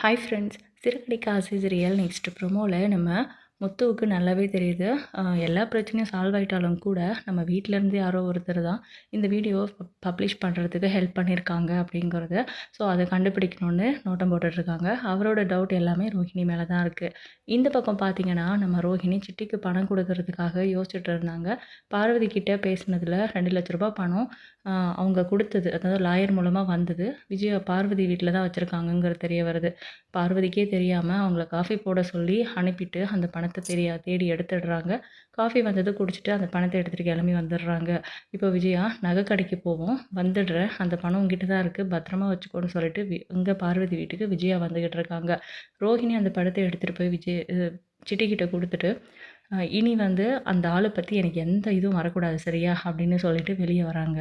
Hi friends சிறுகடி காசு real next ப்ரோமோவில் நம்ம முத்துவுக்கு நல்லாவே தெரியுது. எல்லா பிரச்சனையும் சால்வ் ஆகிட்டாலும் கூட நம்ம வீட்டிலேருந்து யாரோ ஒருத்தர் தான் இந்த வீடியோ பப்ளிஷ் பண்ணுறதுக்கு ஹெல்ப் பண்ணியிருக்காங்க அப்படிங்கிறத. ஸோ அதை கண்டுபிடிக்கணும்னு நோட்டம் போட்டுட்ருக்காங்க. அவரோட டவுட் எல்லாமே ரோஹிணி மேலே தான் இருக்குது இந்த பக்கம் பார்த்தீங்கன்னா நம்ம ரோஹிணி சிட்டிக்கு பணம் கொடுக்கறதுக்காக யோசிச்சுட்டு இருந்தாங்க. பார்வதி கிட்ட பேசினதில் ரெண்டு லட்ச ரூபா பணம் அவங்க கொடுத்தது. அதாவது லாயர் மூலமாக வந்தது. விஜய் பார்வதி வீட்டில் தான் வச்சுருக்காங்கங்கிறது தெரிய வருது. பார்வதிக்கே தெரியாமல் அவங்கள காஃபி போட சொல்லி அனுப்பிட்டு அந்த பணத்தை தெரியா தேடி எடுத்துடுறாங்க. காஃபி வந்தது குடிச்சிட்டு அந்த பணத்தை எடுத்துகிட்டு கிளம்பி வந்துடுறாங்க. இப்போ விஜயா நகை கடைக்கு போவோம். வந்துடுறேன். அந்த பணம் உங்ககிட்ட தான் இருக்குது பத்திரமா வச்சுக்கோன்னு சொல்லிட்டு வி இங்கே பார்வதி வீட்டுக்கு விஜயா வந்துக்கிட்டு இருக்காங்க. ரோஹிணி அந்த படத்தை எடுத்துகிட்டு போய் விஜய் சிட்டிக்கிட்ட கொடுத்துட்டு இனி வந்து அந்த ஆளை பற்றி எனக்கு எந்த இதுவும் வரக்கூடாது சரியா? அப்படின்னு சொல்லிட்டு வெளியே வராங்க.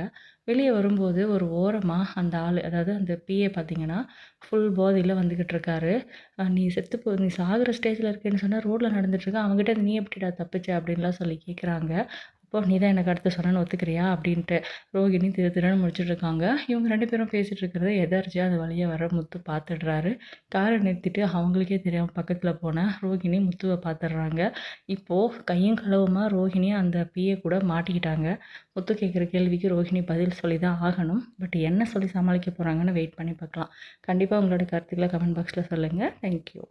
வெளியே வரும்போது ஒரு ஓரமாக அந்த ஆள் அதாவது அந்த பிஏ பார்த்தீங்கன்னா ஃபுல் போதையில் வந்துக்கிட்டு இருக்காரு. நீ செத்து போ நீ சாகிற ஸ்டேஜில் இருக்கேன்னு சொன்னால் ரோட்டில் நடந்துட்டுருக்க அவங்ககிட்ட நீ எப்படிடா தப்பிச்ச? அப்படின்லாம் சொல்லி கேட்குறாங்க இப்போ நீ தான் எனக்கு அடுத்து சொன்னேன்னு ஒத்துக்கிறியா? அப்படின்ட்டு ரோகிணி திரு திருன்னு முடிச்சுட்டு இருக்காங்க இவங்க ரெண்டு பேரும் பேசிகிட்டு இருக்கிறத எதார்ச்சியாக அந்த வழியாக வர முத்து பார்த்துடுறாரு காரை நிறுத்திட்டு அவங்களுக்கே தெரியாமல் பக்கத்தில் போன ரோகிணி முத்துவை பார்த்துடுறாங்க இப்போது கையும் களவுமா ரோஹிணி அந்த பிஏ கூட மாட்டிக்கிட்டாங்க. முத்து கேட்குற கேள்விக்கு ரோஹிணி பதில் சொல்லி தான் ஆகணும். பட் என்ன சொல்லி சமாளிக்க போகிறாங்கன்னு வெயிட் பண்ணி பார்க்கலாம் கண்டிப்பாக உங்களோட கருத்துக்களை கமெண்ட் பாக்ஸில் சொல்லுங்கள் தேங்க்யூ